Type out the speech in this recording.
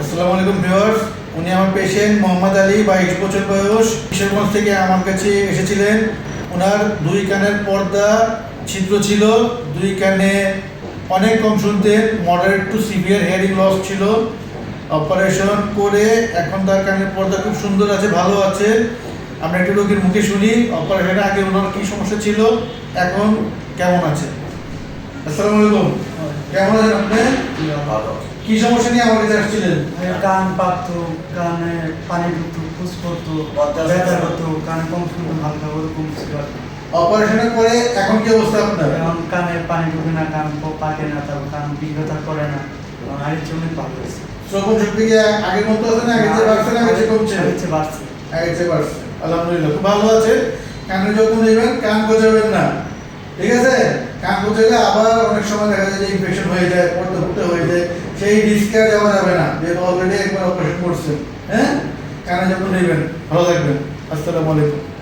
আসসালামু আলাইকুম ভিউয়ার্স। উনি আমার পেশেন্ট মোহাম্মদ আলী বাইশ বছর বয়স। কিশোরগঞ্জ থেকে আমার কাছে এসেছিলেন। ওনার দুই কানের পর্দা ছিদ্র ছিল। দুই কানে অনেক কম শুনতেন moderate to severe hearing loss ছিল। অপারেশন করে এখন তার কানের পর্দা খুব সুন্দর আছে ভালো আছে। আমরা একটু রোগীর মুখে শুনি অপারেশনের আগে ওনার কী সমস্যা ছিল এখন কেমন আছে? আসসালামু আলাইকুম। কেমন আছেন আপনি? কি সমস্যা নিয়ে আমার কাছে আসছিলেন? কান কানে পানি ঢুকতো ফুস করতো ব্যথা করতো কানে কম শুনতো হালকা ওরকম ছিল আর অপারেশনের পরে এখন কি অবস্থা আপনার? এখন কানে পানি ঢুকে না কান পাকে না তারপর কান ব্যথা করে না অনেক ভালো হয়েছে। শ্রবণ শক্তি কি আগের মতো আছে না আগের চেয়ে বাড়ছে না আগের চেয়ে কমছে? আগের চেয়ে বাড়ছে। আগের চেয়ে বাড়ছে। আলহামদুলিল্লাহ খুব ভালো আছে। কানে যখন নেবেন কান গোজাবেন না। ঠিক আছে? কান গোজালে আবার অনেক সময় দেখা যায় যে ইনফেকশন হয়ে যায় পড়তে পড়তে হয়ে যায়। সেই রিস্কে যাওয়া যাবে না, যেহেতু অলরেডি একবার অপারেশন করছেন হ্যাঁ? কানে যখন নেবেন, ভালো থাকবেন। আসসালামু আলাইকুম।